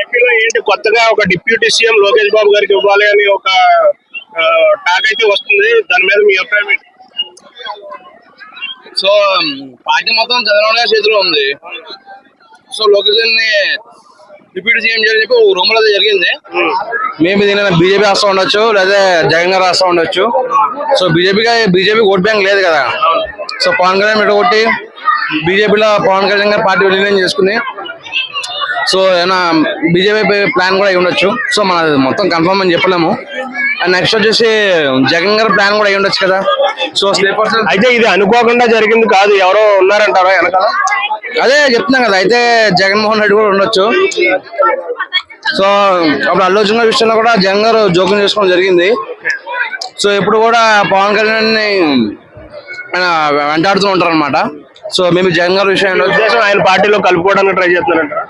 ఏపీలో ఏంటి కొత్తగా ఒక డిప్యూటీ సీఎం లోకేష్ బాబు గారికి ఇవ్వాలి అని ఒక టాక్ అయితే వస్తుంది. దాని మీద మీ అభిప్రాయం ఏంటి? సో పార్టీ మొత్తం చంద్రబాబు నాయుడు చేతిలో ఉంది. సో లొకేషన్ని డిప్యూటీ సీఎం చేయాలని చెప్పి ఒక రూమ్లో జరిగింది. మేము దీని బీజేపీ రాస్తా ఉండొచ్చు లేదా జగన్ గారు రాస్తా ఉండొచ్చు. సో బీజేపీగా బీజేపీ ఓట్ బ్యాంక్ లేదు కదా. సో పవన్ కళ్యాణ్ పెట్టుకొట్టి బీజేపీలో పవన్ కళ్యాణ్ గారు పార్టీ విలీనం చేసుకుని సో ఏమైనా బీజేపీ ప్లాన్ కూడా అయి ఉండొచ్చు. సో మన మొత్తం కన్ఫర్మ్ అని చెప్పలేము. అండ్ నెక్స్ట్ వచ్చేసి జగన్ గారి ప్లాన్ కూడా అయి ఉండొచ్చు కదా. సో స్లీపర్స్ అయితే ఇది అనుకోకుండా జరిగింది కాదు. ఎవరో ఉన్నారంటారా వెనకాల? అదే చెప్తున్నాం కదా అయితే జగన్మోహన్ రెడ్డి కూడా ఉండొచ్చు. సో అప్పుడు అల్లు అర్జున్ గారి విషయంలో కూడా జగన్ గారు జోక్యం చేసుకోవడం జరిగింది. సో ఇప్పుడు కూడా పవన్ కళ్యాణ్ని ఆయన వెంటాడుతూ ఉంటారు అనమాట సో మేము జగన్ గారి విషయంలో ఉద్దేశం ఆయన పార్టీలో కలుపుకోవడానికి ట్రై చేస్తున్నారంటారా?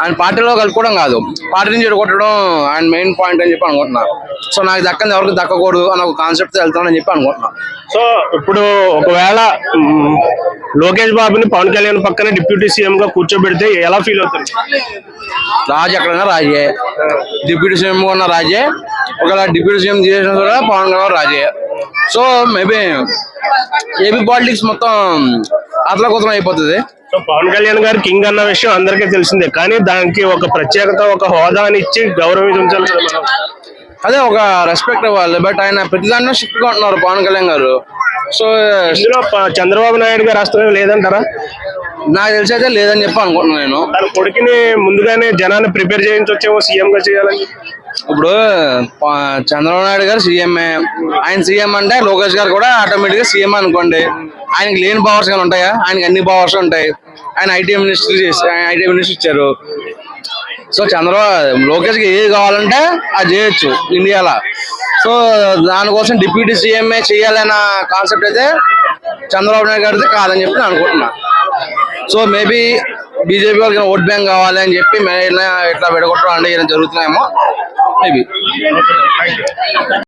ఆయన పార్టీలో కలుపుకోవడం కాదు. పార్టీ నుంచి కొట్టడం ఆయన మెయిన్ పాయింట్ అని చెప్పి అనుకుంటున్నా. సో నాకు దక్కంది ఎవరికి దక్కకూడదు అని ఒక కాన్సెప్ట్ వెళ్తానని చెప్పి అనుకుంటున్నా. సో ఇప్పుడు ఒకవేళ లోకేష్ బాబుని పవన్ కళ్యాణ్ పక్కన డిప్యూటీ సీఎం గా కూర్చోబెడితే ఎలా ఫీల్ అవుతారు రాజు ఎక్కడైనా రాజే. డిప్యూటీ సీఎం ఉన్న రాజే. ఒకవేళ డిప్యూటీ సీఎం చేసిన కూడా పవన్ కళ్యాణ్ రాజే. సో మేబీ ఏపీ పాలిటిక్స్ మొత్తం అతలకుతలం అయిపోతుంది. సో పవన్ కళ్యాణ్ గారు కింగ్ అన్న విషయం అందరికీ తెలిసిందే. కానీ దానికి ఒక ప్రత్యేకత ఒక హోదాని ఇచ్చి గౌరవించాలి మనం అదే ఒక రెస్పెక్ట్ ఇవ్వాలి. బట్ ఆయన ప్రతి దాంట్లో స్ట్రిక్ట్గా ఉంటున్నారు పవన్ కళ్యాణ్ గారు. సో ఇందులో చంద్రబాబు నాయుడు గారు హస్తమేం లేదంటారా? నాకు తెలిసి అయితే లేదని చెప్పి అనుకుంటున్నాను నేను. తన కొడుకుని ముందుగానే జనాన్ని ప్రిపేర్ చేయించొచ్చేమో సీఎం గా చేయాలని ఇప్పుడు ప- చంద్రబాబు నాయుడు గారు సీఎంఏ ఆయన సీఎం అంటే లోకేష్ గారు కూడా ఆటోమేటిక్గా సీఎం అనుకోండి. ఆయనకి లేని పవర్స్ కానీ ఉంటాయా? ఆయనకి అన్ని పవర్స్ ఉంటాయి. ఆయన ఐటీ మినిస్టర్ చేసి ఐటీ మినిస్టర్ ఇచ్చారు. సో చంద్రబాబు లోకేష్కి ఏది కావాలంటే అది చేయొచ్చు ఇండియాలో. సో దానికోసం డిప్యూటీ సీఎంఏ చేయాలన్న కాన్సెప్ట్ అయితే చంద్రబాబు నాయుడు గారిది కాదని చెప్పి నేను అనుకుంటున్నా. సో మేబీ బీజేపీ వాళ్ళకి ఓట్ బ్యాంక్ కావాలి అని చెప్పి మే- ఇట్లా ఇట్లా విడగొట్టడం అంటే జరుగుతున్నాయేమో మేబీ